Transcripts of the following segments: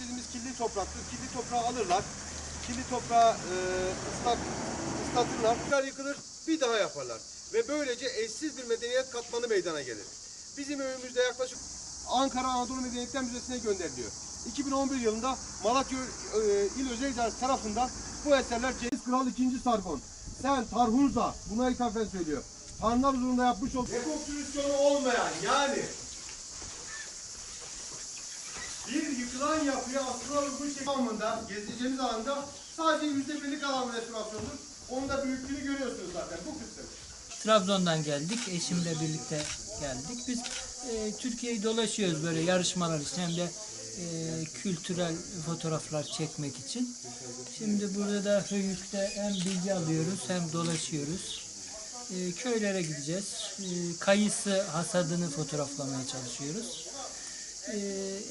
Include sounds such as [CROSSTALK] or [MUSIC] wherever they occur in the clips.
dediğimiz kirli topraktır. Kirli toprağı alırlar. Kirli toprağı e, ıslak, ıslatırlar. Tekrar yıkılır, bir daha yaparlar. Ve böylece eşsiz bir medeniyet katmanı meydana gelir. Bizim önümüzde yaklaşık Ankara Anadolu Medeniyetler Müzesi'ne gönderiliyor. 2011 yılında Malatya e, İl Özel İdaresi tarafından bu eserler Cengiz Kral II. Sargon. Sen Tarhunza buna ithafen söylüyor. Tanrılar huzurunda yapmış olduğu rekonstrüksiyonu olmayan yani bir yapıya aslına uygun şekilde anlamında gezeceğimiz alanda sadece yüzde birlik alan restorasyondur. Onun da büyüklüğünü görüyorsunuz zaten bu kısım. Trabzon'dan geldik. Eşimle birlikte geldik. Biz e, Türkiye'yi dolaşıyoruz böyle yarışmalar için hem de e, kültürel fotoğraflar çekmek için. Şimdi burada da Höyük'te hem bilgi alıyoruz hem dolaşıyoruz. E, köylere gideceğiz. E, kayısı hasadını fotoğraflamaya çalışıyoruz. E,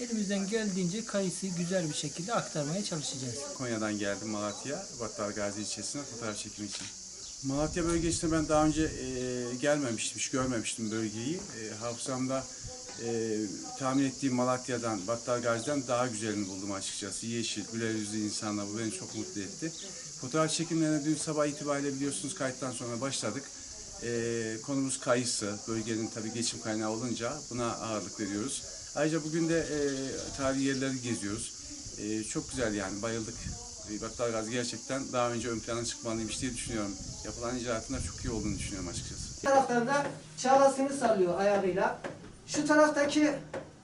elimizden geldiğince kayısıyı güzel bir şekilde aktarmaya çalışacağız. Konya'dan geldim Malatya, Battal Gazi ilçesine fotoğraf çekimi için. Malatya bölgesine ben daha önce e, gelmemiştim, hiç görmemiştim bölgeyi. E, hafızamda e, tahmin ettiğim Malatya'dan, Battal Gazi'den daha güzelini buldum açıkçası. Yeşil, güler yüzlü insanlar bu beni çok mutlu etti. Fotoğraf çekimlerine dün sabah itibariyle biliyorsunuz kayıttan sonra başladık. E, konumuz kayısı, bölgenin tabii geçim kaynağı olunca buna ağırlık veriyoruz. Ayrıca bugün de e, tarihi yerleri geziyoruz. E, çok güzel yani bayıldık. E, Battal Gazi gerçekten daha önce ön plana çıkmalıymış diye düşünüyorum. Yapılan icraatında çok iyi olduğunu düşünüyorum açıkçası. Bir taraftan da çağlasını sallıyor ayağıyla. Şu taraftaki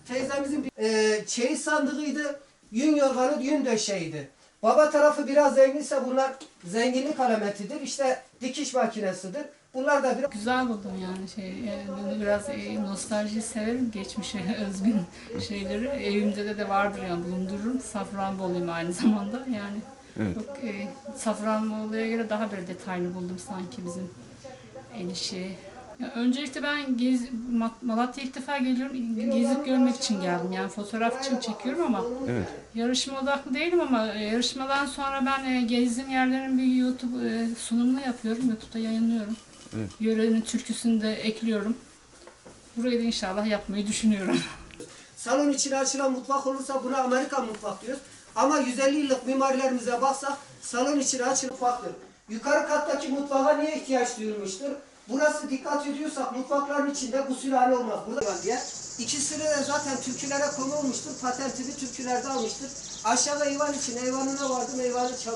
teyzemizin bir e, çeyiz sandığıydı. Yün yorganı, yün döşeğiydi. Baba tarafı biraz zenginse bunlar zenginlik alametidir. İşte dikiş makinesidir. Bunlar da biraz Güzel buldum yani şey e, bunu biraz e, nostalji severim geçmişe [LAUGHS] özgün şeyleri evimde de de vardır yani bulundururum Safranboluyum aynı [LAUGHS] zamanda yani çok e, Safranbolu'ya göre daha böyle detaylı buldum sanki bizim el işi. Ya öncelikle ben gez, Ma- Malatya'ya ilk defa geliyorum gezip görmek için geldim yani fotoğraf için çekiyorum ama yarışma odaklı değilim ama e, yarışmadan sonra ben e, gezdiğim yerlerin bir YouTube e, sunumunu yapıyorum YouTube'da yayınlıyorum. Yörenin türküsünü de ekliyorum. Burayı da inşallah yapmayı düşünüyorum. [LAUGHS] salon içine açılan mutfak olursa buna Amerikan mutfak diyoruz. Ama 150 yıllık mimarilerimize baksak salon içine açılan mutfaktır. Yukarı kattaki mutfağa niye ihtiyaç duyulmuştur? Burası dikkat ediyorsak mutfakların içinde gusülhane olmaz. Burada diye. İkisini de zaten türkülere konu olmuştur. Patentini türkülerde almıştır. Aşağıda eyvan için eyvanına vardım eyvanı çal